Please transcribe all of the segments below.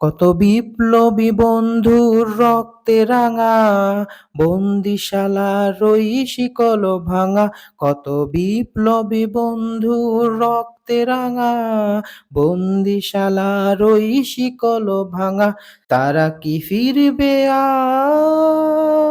কত বিপ্লবী বন্ধুর রক্তে রাঙা বন্দিশালা রই শিকল ভাঙা, কত বিপ্লবী বন্ধুর রক্তে রাঙা বন্দিশালা রই শিকল ভাঙা, তারা কি ফিরবে আজ?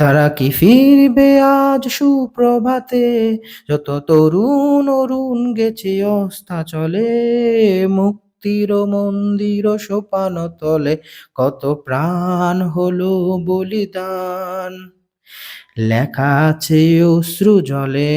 তারা কি ফিরবে আজ সুপ্রভাতে? যত তরুণ অরুণ গেছে অস্থা চলে, মুক্তির মন্দির সোপান তলে, কত প্রাণ হলো বলিদান। লেখা আছে অশ্রু জলে।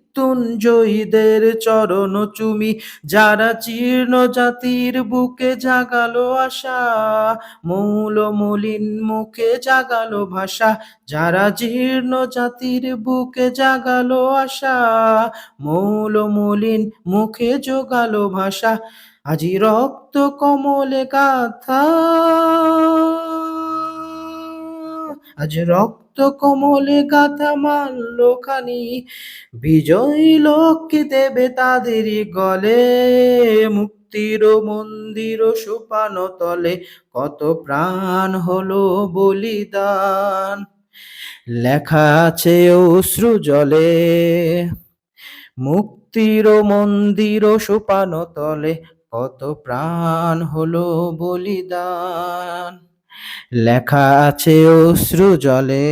মৃত্যুঞ্জয়ীদের চরণ চুমি, যারা জীর্ণ জাতির বুকে জাগালো আশা, মৌল মলিন মুখে জাগালো ভাষা, যারা জীর্ণ জাতির বুকে জাগালো আশা, মৌল মলিন মুখে জোগালো ভাষা, আজি রক্ত কমলে গাথা আজ রক্ত কমলে গাথা মাল্য খানি বিজয়ী লক্ষ্মী দেবে তাদেরই গলে। মুক্তির মন্দির সোপান তলে, কত প্রাণ হলো বলিদান। লেখা আছে অশ্রু জলে, মুক্তির মন্দির সোপান তলে, কত প্রাণ হলো বলিদান। লেখা আছে অশ্রু জলে।